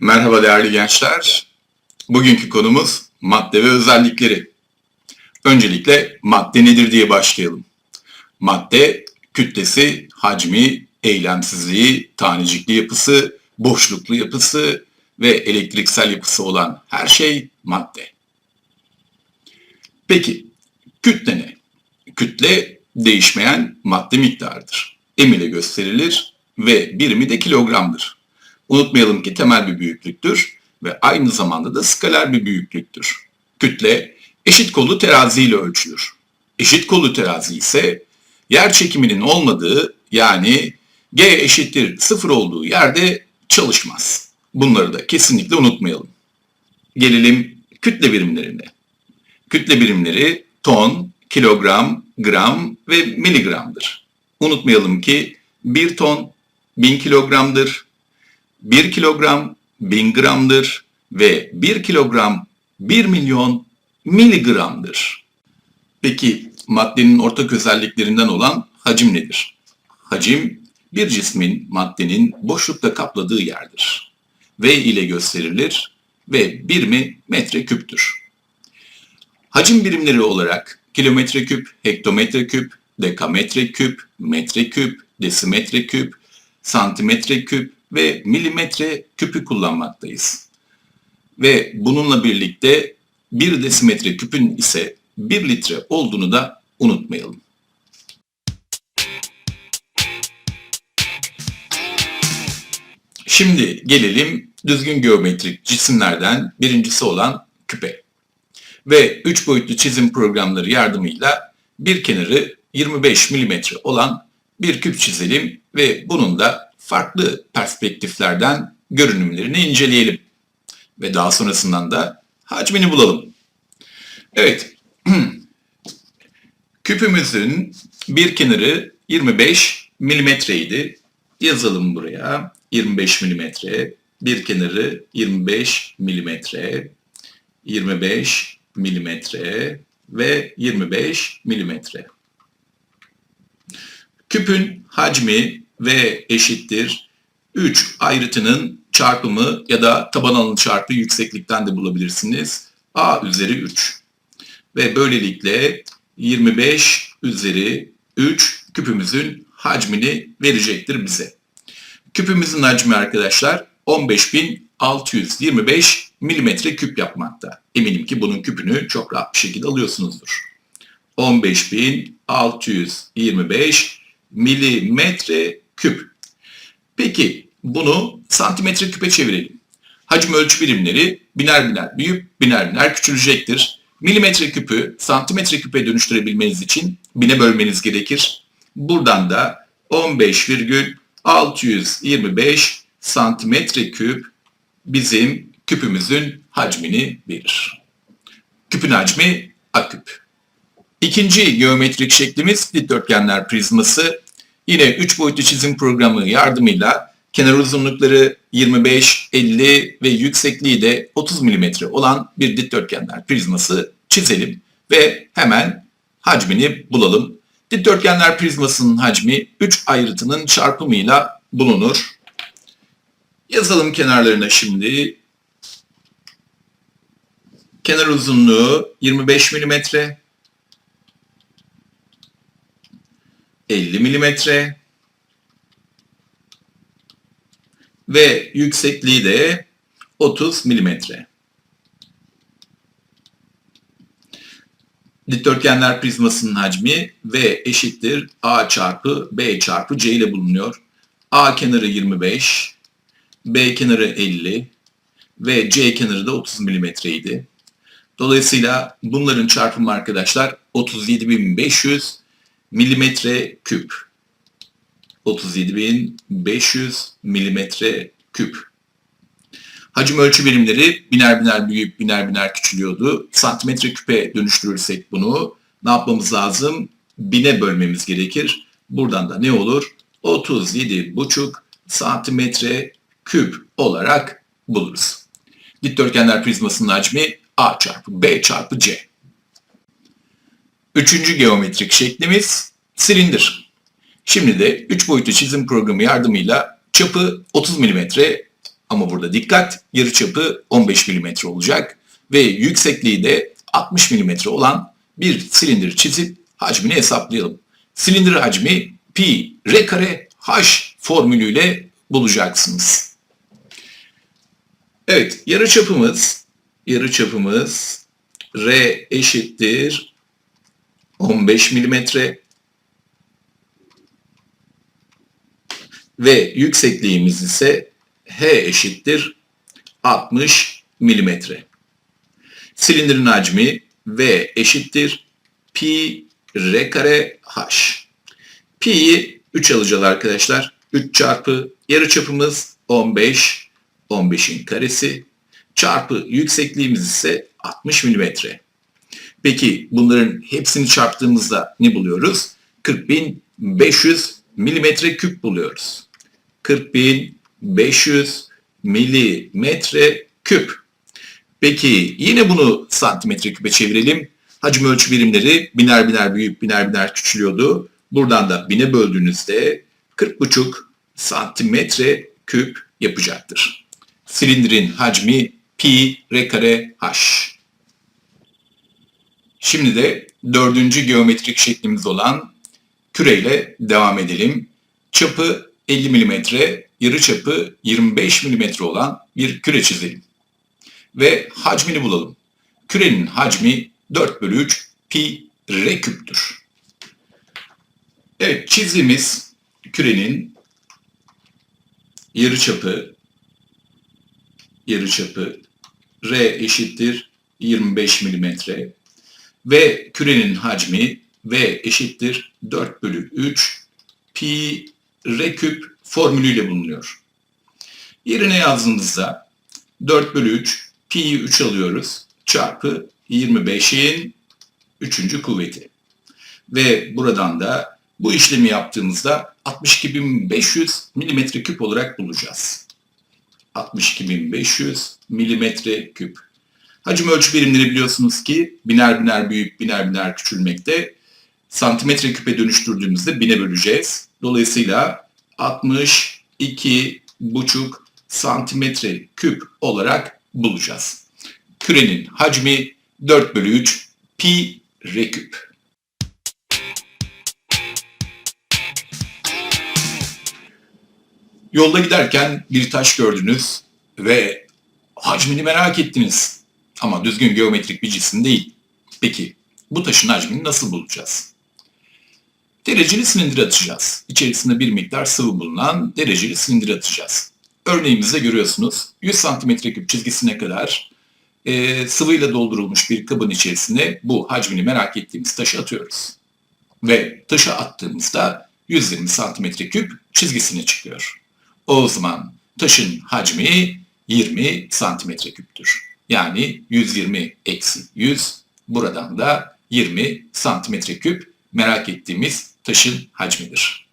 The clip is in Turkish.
Merhaba değerli gençler. Bugünkü konumuz madde ve özellikleri. Öncelikle madde nedir diye başlayalım. Madde kütlesi, hacmi, eylemsizliği, tanecikli yapısı, boşluklu yapısı ve elektriksel yapısı olan her şey madde. Peki kütle ne? Kütle değişmeyen madde miktarıdır. M ile gösterilir ve birimi de kilogramdır. Unutmayalım ki temel bir büyüklüktür ve aynı zamanda da skaler bir büyüklüktür. Kütle eşit kollu terazi ile ölçülür. Eşit kollu terazi ise yer çekiminin olmadığı yani G eşittir sıfır olduğu yerde çalışmaz. Bunları da kesinlikle unutmayalım. Gelelim kütle birimlerine. Kütle birimleri ton, kilogram, gram ve miligramdır. Unutmayalım ki 1 ton 1000 kilogramdır, 1 kilogram 1000 gramdır ve 1 kilogram 1 milyon miligramdır. Peki maddenin ortak özelliklerinden olan hacim nedir? Hacim bir cismin maddenin boşlukta kapladığı yerdir. V ile gösterilir ve birimi metre küptür. Hacim birimleri olarak kilometre küp, hektometre küp, dekametre küp, metre küp, desimetre küp, santimetre küp ve milimetre küpü kullanmaktayız. Ve bununla birlikte bir desimetre küpün ise 1 litre olduğunu da unutmayalım. Şimdi gelelim düzgün geometrik cisimlerden birincisi olan küpe. Ve 3 boyutlu çizim programları yardımıyla bir kenarı 25 mm olan bir küp çizelim ve bunun da farklı perspektiflerden görünümlerini inceleyelim. Ve daha sonrasından da hacmini bulalım. Evet, küpümüzün bir kenarı 25 milimetreydi. Yazalım buraya 25 milimetre. Bir kenarı 25 milimetre, 25 milimetre ve 25 milimetre. Küpün hacmi V eşittir 3 ayrıtının çarpımı ya da taban alanı çarpı yükseklikten de bulabilirsiniz. A üzeri 3. Ve böylelikle 25 üzeri 3 küpümüzün hacmini verecektir bize. Küpümüzün hacmi arkadaşlar 15.625 milimetre küp yapmakta. Eminim ki bunun küpünü çok rahat bir şekilde alıyorsunuzdur. 15.625 milimetre küp. Peki bunu santimetre küpe çevirelim. Hacim ölçü birimleri biner biner büyüyüp biner biner küçülecektir. Milimetre küpü santimetre küpe dönüştürebilmeniz için bine bölmeniz gerekir. Buradan da 15,625 santimetre küp bizim küpümüzün hacmini verir. Küpün hacmi A küp. İkinci geometrik şeklimiz dikdörtgenler prizması. Yine 3 boyutlu çizim programı yardımıyla kenar uzunlukları 25, 50 ve yüksekliği de 30 mm olan bir dikdörtgenler prizması çizelim ve hemen hacmini bulalım. Dikdörtgenler prizmasının hacmi 3 ayrıtının çarpımıyla bulunur. Yazalım kenarlarına şimdi. Kenar uzunluğu 25 mm, 50 milimetre ve yüksekliği de 30 milimetre. Dikdörtgenler prizmasının hacmi V eşittir A çarpı B çarpı C ile bulunuyor. A kenarı 25, B kenarı 50 ve C kenarı da 30 milimetreydi. Dolayısıyla bunların çarpımı arkadaşlar 37.500 milimetre küp. 37.500 milimetre küp. Hacim ölçü birimleri biner biner büyüyüp biner biner küçülüyordu. Santimetre küpe dönüştürürsek bunu ne yapmamız lazım? Bine bölmemiz gerekir. Buradan da ne olur? 37,5 santimetre küp olarak buluruz. Dikdörtgenler prizmasının hacmi A çarpı B çarpı C. Üçüncü geometrik şeklimiz silindir. Şimdi de 3 boyutlu çizim programı yardımıyla çapı 30 mm, Ama burada dikkat yarıçapı 15 mm olacak ve yüksekliği de 60 mm olan bir silindir çizip hacmini hesaplayalım. Silindir hacmi pi r kare h formülüyle bulacaksınız. Evet, yarıçapımız yarıçapımız r eşittir 15 milimetre ve yüksekliğimiz ise h eşittir 60 milimetre. Silindirin hacmi v eşittir pi r kare h. Pi'yi 3 alacağız arkadaşlar. 3 çarpı yarıçapımız 15, 15'in karesi çarpı yüksekliğimiz ise 60 milimetre. Peki bunların hepsini çarptığımızda ne buluyoruz? 40.500 milimetre küp buluyoruz. 40.500 milimetre küp. Peki yine bunu santimetre küpe çevirelim. Hacim ölçü birimleri biner biner büyük biner biner küçülüyordu. Buradan da bine böldüğünüzde 40,5 santimetre küp yapacaktır. Silindirin hacmi pi r kare h. Şimdi de dördüncü geometrik şeklimiz olan küreyle devam edelim. Çapı 50 mm, yarı çapı 25 mm olan bir küre çizelim. Ve hacmini bulalım. Kürenin hacmi 4 bölü 3 pi r küptür. Evet çizdiğimiz kürenin yarı çapı yarı çapı r eşittir 25 milimetre ve kürenin hacmi v eşittir 4 bölü 3 pi r küp formülüyle bulunuyor. Yerine yazdığımızda 4 bölü 3 pi'yi 3 alıyoruz çarpı 25'in 3. kuvveti. Ve buradan da bu işlemi yaptığımızda 62.500 milimetre küp olarak bulacağız. 62.500 milimetre küp. Hacim ölçü birimleri biliyorsunuz ki biner biner büyük, biner biner küçülmekte. Santimetre küpe dönüştürdüğümüzde bine böleceğiz. Dolayısıyla 62,5 santimetre küp olarak bulacağız. Kürenin hacmi 4 bölü 3 pi r küp. Yolda giderken bir taş gördünüz ve hacmini merak ettiniz. Ama düzgün geometrik bir cisim değil. Peki bu taşın hacmini nasıl bulacağız? Dereceli silindir atacağız. İçerisinde bir miktar sıvı bulunan dereceli silindir atacağız. Örneğimizde görüyorsunuz 100 cm küp çizgisine kadar e, sıvıyla doldurulmuş bir kabın içerisine bu hacmini merak ettiğimiz taşı atıyoruz. Ve taşı attığımızda 120 cm küp çizgisine çıkıyor. O zaman taşın hacmi 20 santimetre küptür. Yani 120 eksi 100 buradan da 20 santimetre küp merak ettiğimiz taşın hacmidir.